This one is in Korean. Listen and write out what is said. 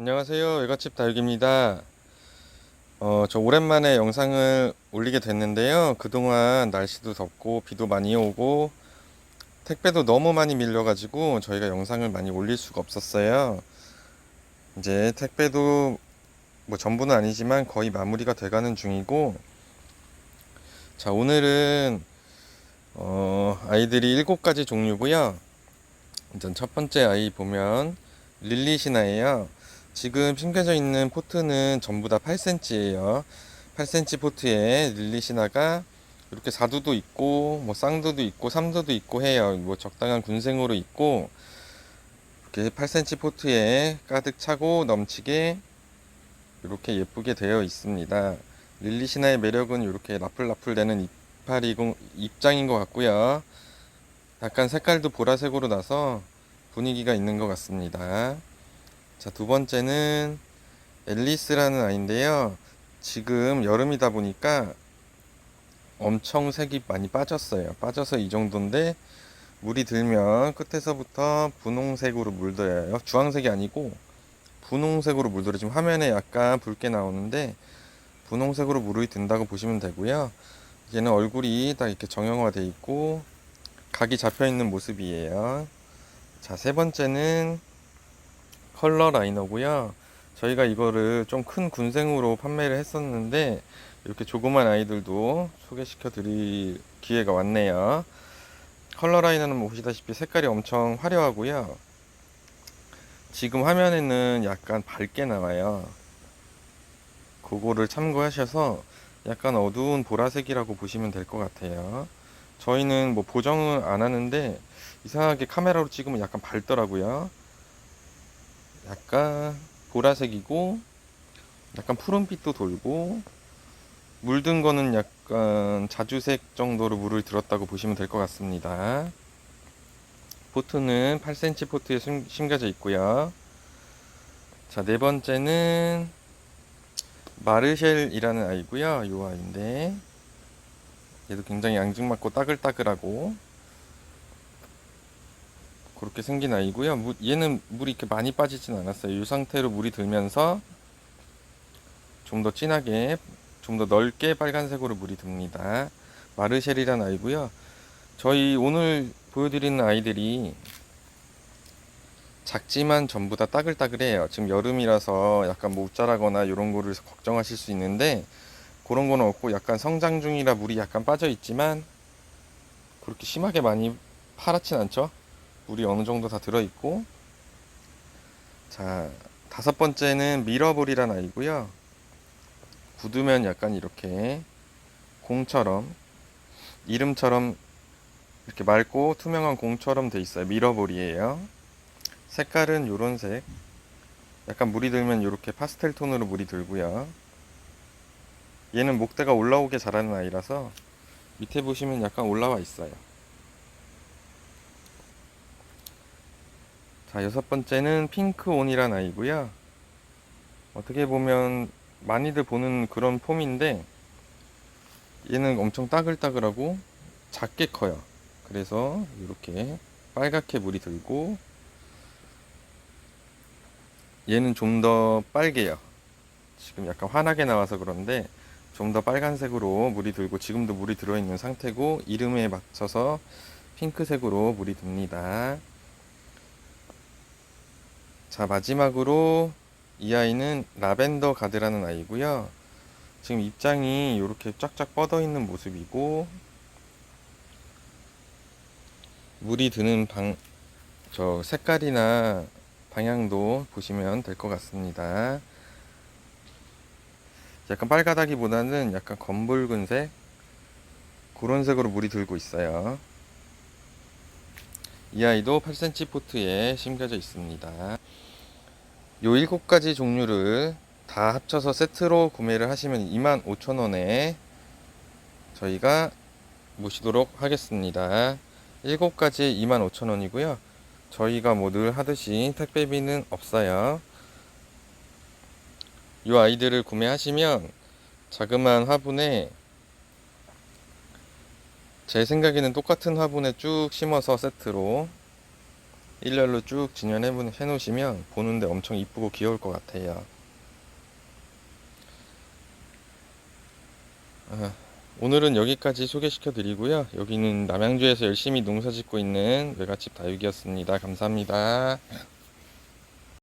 안녕하세요. 외갓집 다육입니다. 어, 저 오랜만에 영상을 올리게 됐는데요. 그동안 날씨도 덥고 비도 많이 오고 택배도 너무 많이 밀려가지고 저희가 영상을 많이 올릴 수가 없었어요. 이제 택배도 뭐 전부는 아니지만 거의 마무리가 돼가는 중이고 자, 오늘은 어, 아이들이 일곱 가지 종류고요. 일단 첫 번째 아이 보면 릴리시나예요. 지금 심겨져 있는 포트는 전부 다 8cm예요. 8cm 포트에 릴리시나가 이렇게 4두도 있고 뭐 쌍두도 있고 3두도 있고 해요. 뭐 적당한 군생으로 있고 이렇게 8cm 포트에 가득 차고 넘치게 이렇게 예쁘게 되어 있습니다. 릴리시나의 매력은 이렇게 라플라플 되는 이파리 입장인 것 같고요. 약간 색깔도 보라색으로 나서 분위기가 있는 것 같습니다. 자, 두 번째는 앨리스라는 아이인데요. 지금 여름이다 보니까 엄청 색이 많이 빠졌어요. 빠져서 이 정도인데 물이 들면 끝에서부터 분홍색으로 물들어요. 주황색이 아니고 분홍색으로 물들어 지금 화면에 약간 붉게 나오는데 분홍색으로 물이 든다고 보시면 되고요. 얘는 얼굴이 딱 이렇게 정형화돼 있고 각이 잡혀 있는 모습이에요. 자, 세 번째는 컬러 라이너고요. 저희가 이거를 좀 큰 군생으로 판매를 했었는데 이렇게 조그만 아이들도 소개시켜 드릴 기회가 왔네요. 컬러 라이너는 뭐 보시다시피 색깔이 엄청 화려하고요. 지금 화면에는 약간 밝게 나와요. 그거를 참고하셔서 약간 어두운 보라색이라고 보시면 될 것 같아요. 저희는 뭐 보정을 안 하는데 이상하게 카메라로 찍으면 약간 밝더라고요. 약간 보라색이고 약간 푸른빛도 돌고 물든 거는 약간 자주색 정도로 물을 들었다고 보시면 될 것 같습니다. 포트는 8cm 포트에 심, 심겨져 있고요. 자, 네 번째는 마르셸이라는 아이고요. 이 아이인데 얘도 굉장히 앙증맞고 따글따글하고 그렇게 생긴 아이고요. 무, 얘는 물이 이렇게 많이 빠지진 않았어요. 이 상태로 물이 들면서 좀 더 진하게, 좀 더 넓게 빨간색으로 물이 듭니다. 마르셸이라는 아이고요. 저희 오늘 보여드리는 아이들이 작지만 전부 다 따글따글해요. 지금 여름이라서 약간 뭐 웃자라거나 이런 거를 걱정하실 수 있는데 그런 건 없고 약간 성장 중이라 물이 약간 빠져 있지만 그렇게 심하게 많이 파랗진 않죠. 물이 어느 정도 다 들어있고 자 다섯 번째는 미러볼이란 아이고요. 굳으면 약간 이렇게 공처럼 이름처럼 이렇게 맑고 투명한 공처럼 돼 있어요. 미러볼이에요. 색깔은 요런 색. 약간 물이 들면 이렇게 파스텔 톤으로 물이 들고요. 얘는 목대가 올라오게 자라는 아이라서 밑에 보시면 약간 올라와 있어요 자, 여섯 번째는 핑크온이란 아이고요. 어떻게 보면 많이들 보는 그런 폼인데 얘는 엄청 따글따글하고 작게 커요. 그래서 이렇게 빨갛게 물이 들고 얘는 좀 더 빨개요. 지금 약간 환하게 나와서 그런데 좀 더 빨간색으로 물이 들고 지금도 물이 들어있는 상태고 이름에 맞춰서 핑크색으로 물이 듭니다. 자, 마지막으로 이 아이는 라벤더 가드라는 아이고요. 지금 입장이 이렇게 쫙쫙 뻗어 있는 모습이고 물이 드는 방, 저 색깔이나 방향도 보시면 될 것 같습니다. 약간 빨가다기보다는 약간 검붉은색 그런 색으로 물이 들고 있어요. 이 아이도 8cm 포트에 심겨져 있습니다. 요 일곱 가지 종류를 다 합쳐서 세트로 구매를 하시면 25,000원에 저희가 모시도록 하겠습니다. 일곱 가지 25,000원이고요. 저희가 뭐 늘 하듯이 택배비는 없어요. 이 아이들을 구매하시면 자그마한 화분에 제 생각에는 똑같은 화분에 쭉 심어서 세트로 일렬로 쭉 진연해 보- 해놓으시면 보는데 엄청 이쁘고 귀여울 것 같아요. 아, 오늘은 여기까지 소개시켜 드리고요. 여기는 남양주에서 열심히 농사 짓고 있는 외갓집 다육이었습니다. 감사합니다.